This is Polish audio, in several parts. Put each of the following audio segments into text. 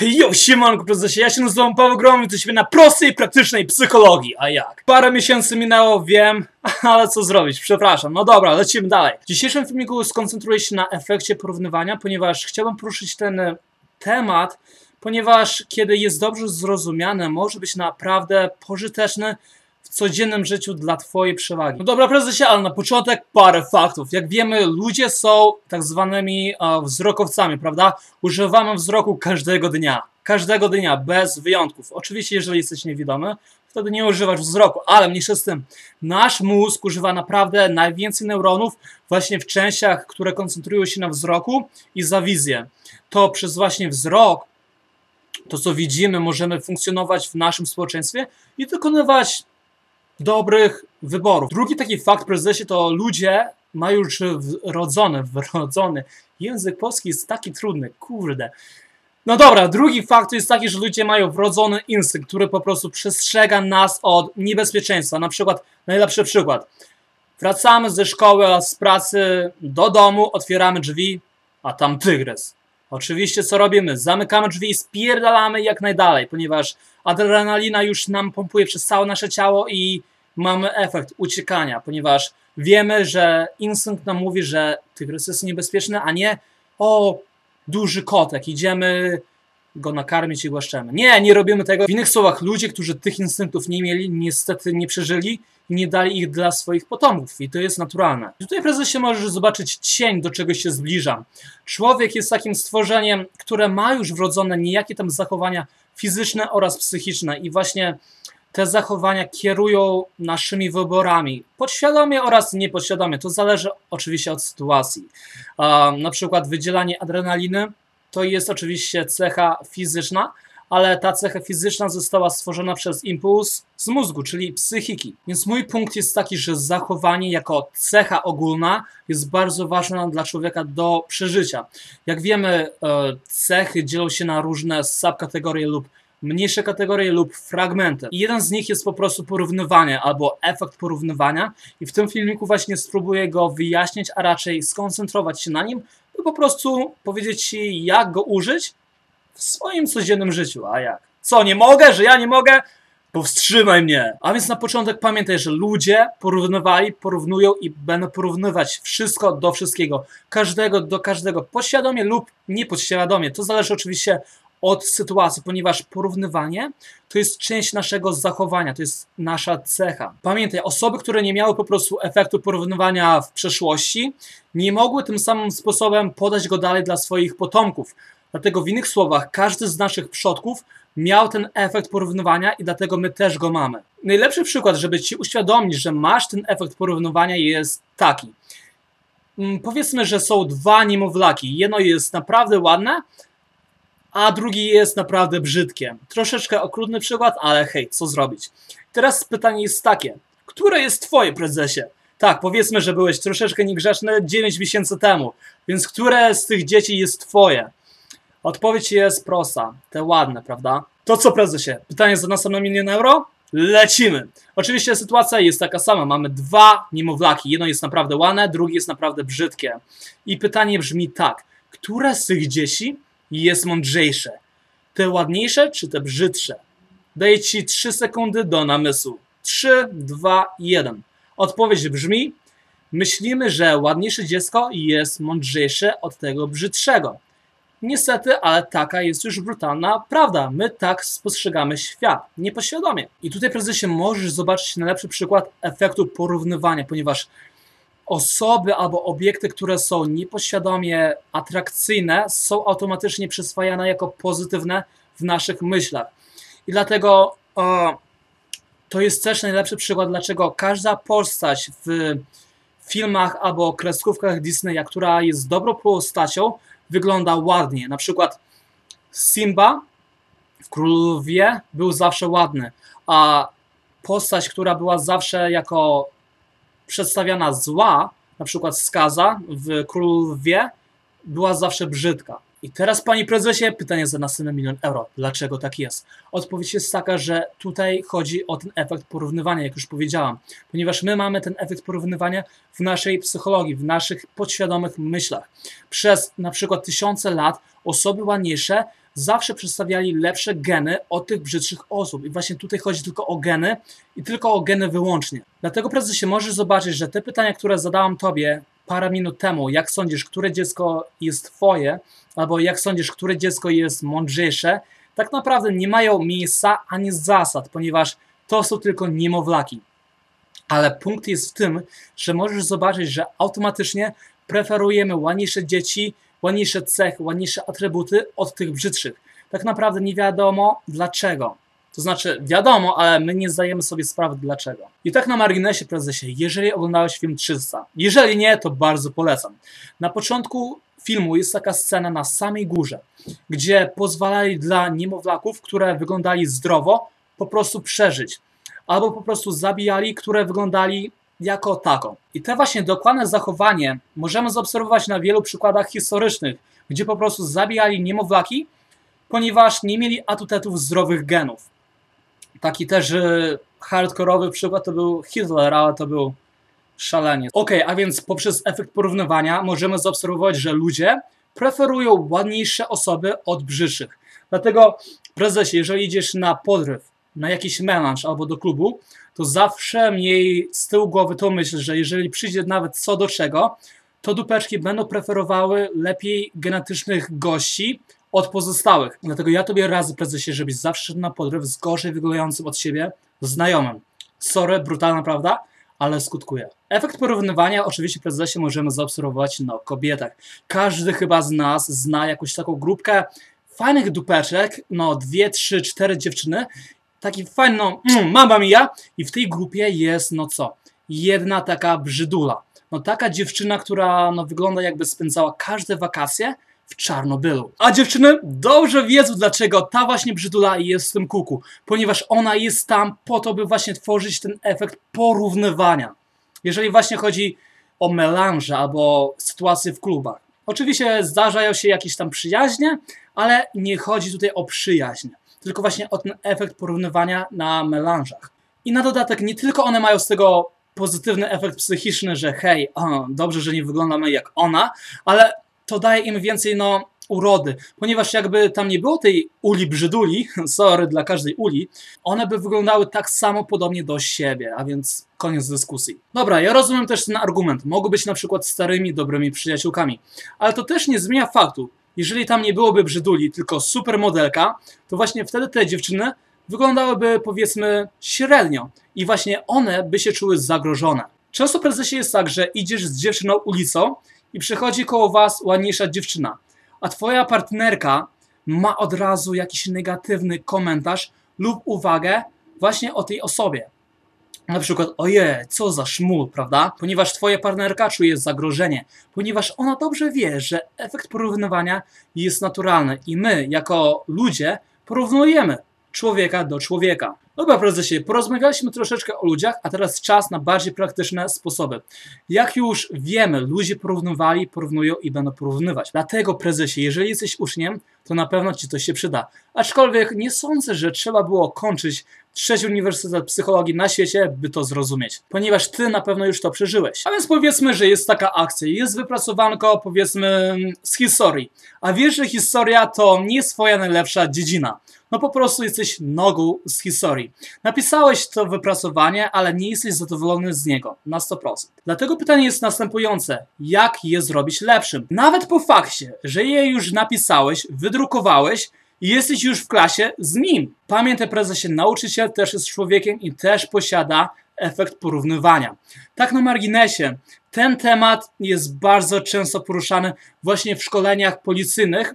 Jo, siemanko prezesie, ja się nazywam Paweł Grom jesteśmy na prostej praktycznej psychologii, a jak? Parę miesięcy minęło, wiem, ale co zrobić, przepraszam. No dobra, lecimy dalej. W dzisiejszym filmiku skoncentruję się na efekcie porównywania, ponieważ chciałbym poruszyć ten e, temat, ponieważ kiedy jest dobrze zrozumiany, może być naprawdę pożyteczny codziennym życiu dla Twojej przewagi. No dobra, prezesie, ale na początek parę faktów. Jak wiemy, ludzie są tak zwanymi e, wzrokowcami, prawda? Używamy wzroku każdego dnia. Każdego dnia, bez wyjątków. Oczywiście, jeżeli jesteś niewidomy, wtedy nie używasz wzroku, ale mniejsza z tym. Nasz mózg używa naprawdę najwięcej neuronów właśnie w częściach, które koncentrują się na wzroku i za wizję. To przez właśnie wzrok to, co widzimy, możemy funkcjonować w naszym społeczeństwie i dokonywać dobrych wyborów. Drugi taki fakt, prezesie, to ludzie mają już wrodzony, wrodzony. Język polski jest taki trudny, kurde. No dobra, drugi fakt jest taki, że ludzie mają wrodzony instynkt, który po prostu przestrzega nas od niebezpieczeństwa. Na przykład, najlepszy przykład. Wracamy ze szkoły, z pracy do domu, otwieramy drzwi, a tam tygrys. Oczywiście co robimy? Zamykamy drzwi i spierdalamy jak najdalej, ponieważ adrenalina już nam pompuje przez całe nasze ciało i mamy efekt uciekania, ponieważ wiemy, że instynkt nam mówi, że tygrys jest niebezpieczny, a nie o, duży kotek, idziemy go nakarmić i głaszczemy. Nie, nie robimy tego. W innych słowach, ludzie, którzy tych instynktów nie mieli, niestety nie przeżyli i nie dali ich dla swoich potomków. I to jest naturalne. I tutaj, prezesie, możesz zobaczyć cień, do czego się zbliża. Człowiek jest takim stworzeniem, które ma już wrodzone niejakie tam zachowania fizyczne oraz psychiczne. I właśnie te zachowania kierują naszymi wyborami, podświadomie oraz niepodświadomie. To zależy oczywiście od sytuacji. Na przykład wydzielanie adrenaliny to jest oczywiście cecha fizyczna, ale ta cecha fizyczna została stworzona przez impuls z mózgu, czyli psychiki. Więc mój punkt jest taki, że zachowanie jako cecha ogólna jest bardzo ważna dla człowieka do przeżycia. Jak wiemy, e, cechy dzielą się na różne subkategorie lub mniejsze kategorie lub fragmenty. I jeden z nich jest po prostu porównywanie albo efekt porównywania i w tym filmiku właśnie spróbuję go wyjaśnić, a raczej skoncentrować się na nim, by po prostu powiedzieć Ci jak go użyć w swoim codziennym życiu. A jak? Co, nie mogę? Że ja nie mogę? Powstrzymaj mnie! A więc na początek pamiętaj, że ludzie porównywali, porównują i będą porównywać wszystko do wszystkiego. Każdego do każdego. Podświadomie lub niepodświadomie. To zależy oczywiście od sytuacji, ponieważ porównywanie to jest część naszego zachowania, to jest nasza cecha. Pamiętaj, osoby, które nie miały po prostu efektu porównywania w przeszłości, nie mogły tym samym sposobem podać go dalej dla swoich potomków. Dlatego w innych słowach, każdy z naszych przodków miał ten efekt porównywania i dlatego my też go mamy. Najlepszy przykład, żeby Ci uświadomić, że masz ten efekt porównywania jest taki. Mm, powiedzmy, że są dwa niemowlaki. Jedno jest naprawdę ładne, a drugi jest naprawdę brzydkie. Troszeczkę okrutny przykład, ale hej, co zrobić? Teraz pytanie jest takie. Które jest twoje, prezesie? Tak, powiedzmy, że byłeś troszeczkę niegrzeczny 9 miesięcy temu, więc które z tych dzieci jest twoje? Odpowiedź jest prosta. Te ładne, prawda? To co, prezesie? Pytanie za następne milion euro? Lecimy! Oczywiście sytuacja jest taka sama. Mamy dwa niemowlaki. Jedno jest naprawdę ładne, drugie jest naprawdę brzydkie. I pytanie brzmi tak. Które z tych dzieci jest mądrzejsze? Te ładniejsze czy te brzydsze? Daję Ci 3 sekundy do namysłu. 3, 2, 1. Odpowiedź brzmi: Myślimy, że ładniejsze dziecko jest mądrzejsze od tego brzydszego. Niestety, ale taka jest już brutalna prawda. My tak spostrzegamy świat, niepoświadomie. I tutaj, prezesie, możesz zobaczyć najlepszy przykład efektu porównywania, ponieważ osoby albo obiekty, które są niepoświadomie atrakcyjne, są automatycznie przyswajane jako pozytywne w naszych myślach. I dlatego o, to jest też najlepszy przykład, dlaczego każda postać w filmach albo kreskówkach Disneya, która jest dobrą postacią, wygląda ładnie. Na przykład Simba w Królowie był zawsze ładny, a postać, która była zawsze jako przedstawiana zła, na przykład Skaza w Królowie, była zawsze brzydka. I teraz, panie prezesie, pytanie za następny milion euro. Dlaczego tak jest? Odpowiedź jest taka, że tutaj chodzi o ten efekt porównywania, jak już powiedziałam. Ponieważ my mamy ten efekt porównywania w naszej psychologii, w naszych podświadomych myślach. Przez na przykład tysiące lat osoby ładniejsze zawsze przedstawiali lepsze geny od tych brzydszych osób. I właśnie tutaj chodzi tylko o geny i tylko o geny wyłącznie. Dlatego prezesie możesz zobaczyć, że te pytania, które zadałam tobie parę minut temu, jak sądzisz, które dziecko jest twoje, albo jak sądzisz, które dziecko jest mądrzejsze, tak naprawdę nie mają miejsca ani zasad, ponieważ to są tylko niemowlaki. Ale punkt jest w tym, że możesz zobaczyć, że automatycznie preferujemy ładniejsze dzieci, ładniejsze cechy, ładniejsze atrybuty od tych brzydszych. Tak naprawdę nie wiadomo dlaczego. To znaczy, wiadomo, ale my nie zdajemy sobie sprawy dlaczego. I tak na marginesie, prezesie, jeżeli oglądałeś film 300, jeżeli nie, to bardzo polecam. Na początku filmu jest taka scena na samej górze, gdzie pozwalali dla niemowlaków, które wyglądali zdrowo, po prostu przeżyć. Albo po prostu zabijali, które wyglądali jako tako. I te właśnie dokładne zachowanie możemy zaobserwować na wielu przykładach historycznych, gdzie po prostu zabijali niemowlaki, ponieważ nie mieli atutetów zdrowych genów. Taki też y, hardkorowy przykład to był Hitler, ale to był szalenie. Ok, a więc poprzez efekt porównywania możemy zaobserwować, że ludzie preferują ładniejsze osoby od brzydszych. Dlatego, prezesie, jeżeli idziesz na podryw, na jakiś melanż albo do klubu, to zawsze miej z tyłu głowy tą myśl, że jeżeli przyjdzie nawet co do czego, to dupeczki będą preferowały lepiej genetycznych gości od pozostałych. Dlatego ja tobie razy prezesie, żebyś zawsze na podryw z gorzej wyglądającym od siebie znajomym. Sorry, brutalna prawda, ale skutkuje. Efekt porównywania oczywiście prezesie możemy zaobserwować na kobietach. Każdy chyba z nas zna jakąś taką grupkę fajnych dupeczek, no dwie, trzy, cztery dziewczyny, taki fajny, no mm, mama mia i w tej grupie jest, no co, jedna taka brzydula. No taka dziewczyna, która no, wygląda jakby spędzała każde wakacje w Czarnobylu. A dziewczyny dobrze wiedzą, dlaczego ta właśnie brzydula jest w tym kuku. Ponieważ ona jest tam po to, by właśnie tworzyć ten efekt porównywania. Jeżeli właśnie chodzi o melanże albo sytuacje w klubach. Oczywiście zdarzają się jakieś tam przyjaźnie, ale nie chodzi tutaj o przyjaźń, tylko właśnie o ten efekt porównywania na melanżach. I na dodatek nie tylko one mają z tego pozytywny efekt psychiczny, że hej, o, dobrze, że nie wyglądamy jak ona, ale to daje im więcej no, urody, ponieważ jakby tam nie było tej uli brzyduli, sorry dla każdej uli, one by wyglądały tak samo podobnie do siebie, a więc koniec dyskusji. Dobra, ja rozumiem też ten argument, mogą być na przykład starymi, dobrymi przyjaciółkami, ale to też nie zmienia faktu, jeżeli tam nie byłoby brzyduli, tylko super modelka, to właśnie wtedy te dziewczyny wyglądałyby powiedzmy średnio. I właśnie one by się czuły zagrożone. Często prezesie jest tak, że idziesz z dziewczyną ulicą i przychodzi koło was ładniejsza dziewczyna, a twoja partnerka ma od razu jakiś negatywny komentarz lub uwagę właśnie o tej osobie. Na przykład, oje, co za szmul, prawda? Ponieważ twoja partnerka czuje zagrożenie, ponieważ ona dobrze wie, że efekt porównywania jest naturalny i my, jako ludzie, porównujemy człowieka do człowieka. Dobra, prezesie, porozmawialiśmy troszeczkę o ludziach, a teraz czas na bardziej praktyczne sposoby. Jak już wiemy, ludzie porównywali, porównują i będą porównywać. Dlatego, prezesie, jeżeli jesteś uczniem, to na pewno ci to się przyda. Aczkolwiek nie sądzę, że trzeba było kończyć trzeci uniwersytet psychologii na świecie, by to zrozumieć. Ponieważ ty na pewno już to przeżyłeś. A więc powiedzmy, że jest taka akcja, jest wypracowanko, powiedzmy, z historii. A wiesz, że historia to nie swoja najlepsza dziedzina no po prostu jesteś nogą z historii. Napisałeś to wypracowanie, ale nie jesteś zadowolony z niego na 100%. Dlatego pytanie jest następujące: jak je zrobić lepszym? Nawet po fakcie, że je już napisałeś, wydrukowałeś, i jesteś już w klasie z nim. Pamiętaj, prezesie, nauczyciel też jest człowiekiem i też posiada efekt porównywania. Tak na marginesie, ten temat jest bardzo często poruszany właśnie w szkoleniach policyjnych,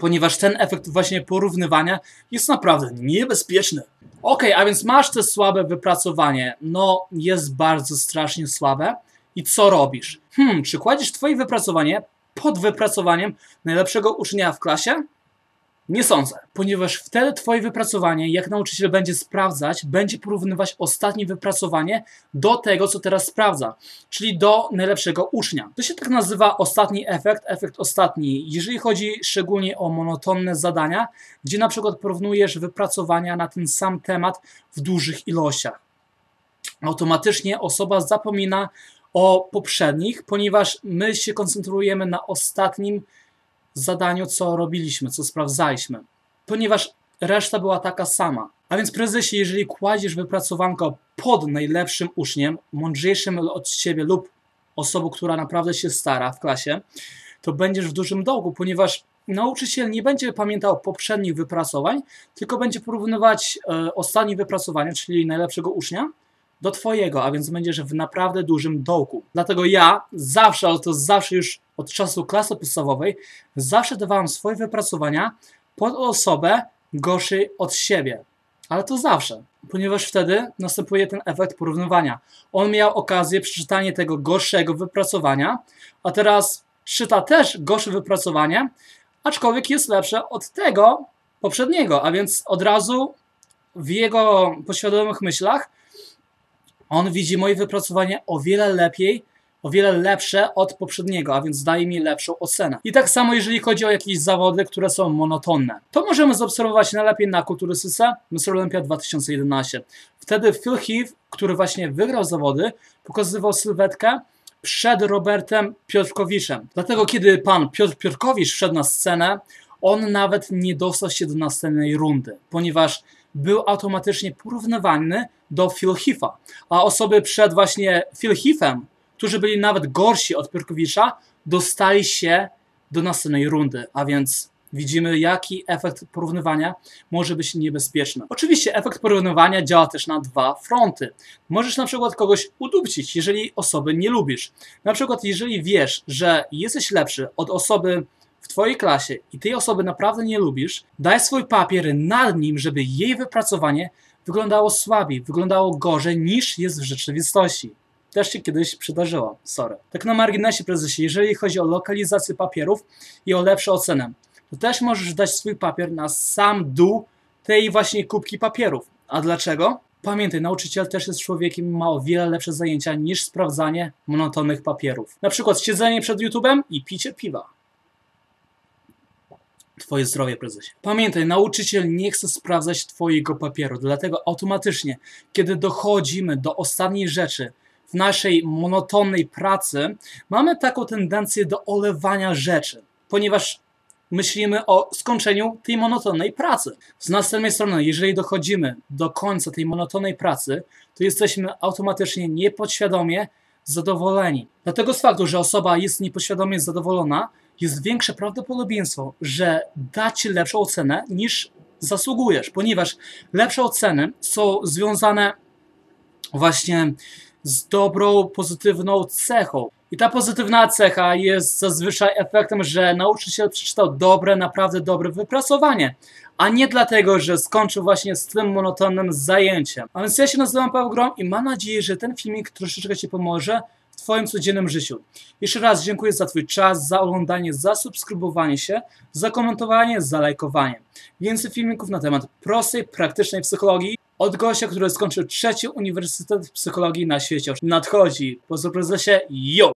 ponieważ ten efekt właśnie porównywania jest naprawdę niebezpieczny. Ok, a więc masz te słabe wypracowanie. No, jest bardzo strasznie słabe. I co robisz? Hmm, czy kładziesz twoje wypracowanie pod wypracowaniem najlepszego ucznia w klasie? Nie sądzę, ponieważ wtedy Twoje wypracowanie, jak nauczyciel będzie sprawdzać, będzie porównywać ostatnie wypracowanie do tego, co teraz sprawdza, czyli do najlepszego ucznia. To się tak nazywa ostatni efekt, efekt ostatni, jeżeli chodzi szczególnie o monotonne zadania, gdzie na przykład porównujesz wypracowania na ten sam temat w dużych ilościach. Automatycznie osoba zapomina o poprzednich, ponieważ my się koncentrujemy na ostatnim zadaniu, co robiliśmy, co sprawdzaliśmy, ponieważ reszta była taka sama. A więc prezesie, jeżeli kładziesz wypracowanko pod najlepszym uczniem, mądrzejszym od ciebie lub osobą, która naprawdę się stara w klasie, to będziesz w dużym dołku, ponieważ nauczyciel nie będzie pamiętał poprzednich wypracowań, tylko będzie porównywać e, ostatnie wypracowanie, czyli najlepszego ucznia, do Twojego, a więc będziesz w naprawdę dużym dołku. Dlatego ja zawsze, ale to zawsze już od czasu klasy podstawowej, zawsze dawałem swoje wypracowania pod osobę gorszej od siebie. Ale to zawsze, ponieważ wtedy następuje ten efekt porównywania. On miał okazję przeczytania tego gorszego wypracowania, a teraz czyta też gorsze wypracowanie, aczkolwiek jest lepsze od tego poprzedniego, a więc od razu w jego poświadomych myślach on widzi moje wypracowanie o wiele lepiej, o wiele lepsze od poprzedniego, a więc daje mi lepszą ocenę. I tak samo jeżeli chodzi o jakieś zawody, które są monotonne. To możemy zaobserwować najlepiej na kulturystyce Mr. Olympia 2011. Wtedy Phil Heath, który właśnie wygrał zawody, pokazywał sylwetkę przed Robertem Piotrkowiczem. Dlatego kiedy pan Piotr Piotrkowicz wszedł na scenę, on nawet nie dostał się do następnej rundy, ponieważ był automatycznie porównywany do Heath'a, a osoby przed właśnie Heathem, którzy byli nawet gorsi od Pyrkowicza, dostali się do następnej rundy, a więc widzimy, jaki efekt porównywania może być niebezpieczny. Oczywiście efekt porównywania działa też na dwa fronty. Możesz na przykład kogoś udupcić, jeżeli osoby nie lubisz. Na przykład, jeżeli wiesz, że jesteś lepszy od osoby w Twojej klasie i tej osoby naprawdę nie lubisz, daj swój papier nad nim, żeby jej wypracowanie wyglądało słabiej, wyglądało gorzej niż jest w rzeczywistości. Też się kiedyś przydarzyło, sorry. Tak na marginesie, prezesie, jeżeli chodzi o lokalizację papierów i o lepszą ocenę, to też możesz dać swój papier na sam dół tej właśnie kubki papierów. A dlaczego? Pamiętaj, nauczyciel też jest człowiekiem ma o wiele lepsze zajęcia niż sprawdzanie monotonnych papierów. Na przykład siedzenie przed YouTube'em i picie piwa. Twoje zdrowie, prezesie. Pamiętaj, nauczyciel nie chce sprawdzać Twojego papieru, dlatego automatycznie, kiedy dochodzimy do ostatniej rzeczy w naszej monotonnej pracy, mamy taką tendencję do olewania rzeczy, ponieważ myślimy o skończeniu tej monotonnej pracy. Z następnej strony, jeżeli dochodzimy do końca tej monotonnej pracy, to jesteśmy automatycznie niepodświadomie zadowoleni. Dlatego z faktu, że osoba jest niepoświadomie zadowolona, jest większe prawdopodobieństwo, że da ci lepszą ocenę niż zasługujesz, ponieważ lepsze oceny są związane właśnie z dobrą, pozytywną cechą. I ta pozytywna cecha jest zazwyczaj efektem, że nauczyciel przeczytał dobre, naprawdę dobre wypracowanie, a nie dlatego, że skończył właśnie z tym monotonnym zajęciem. A więc ja się nazywam Paweł Grom i mam nadzieję, że ten filmik troszeczkę Ci pomoże Twoim codziennym życiu. Jeszcze raz dziękuję za Twój czas, za oglądanie, za subskrybowanie się, za komentowanie, za lajkowanie. Więcej filmików na temat prostej, praktycznej psychologii od gościa, który skończył trzeci Uniwersytet Psychologii na świecie. Nadchodzi. Po prezesie, yo!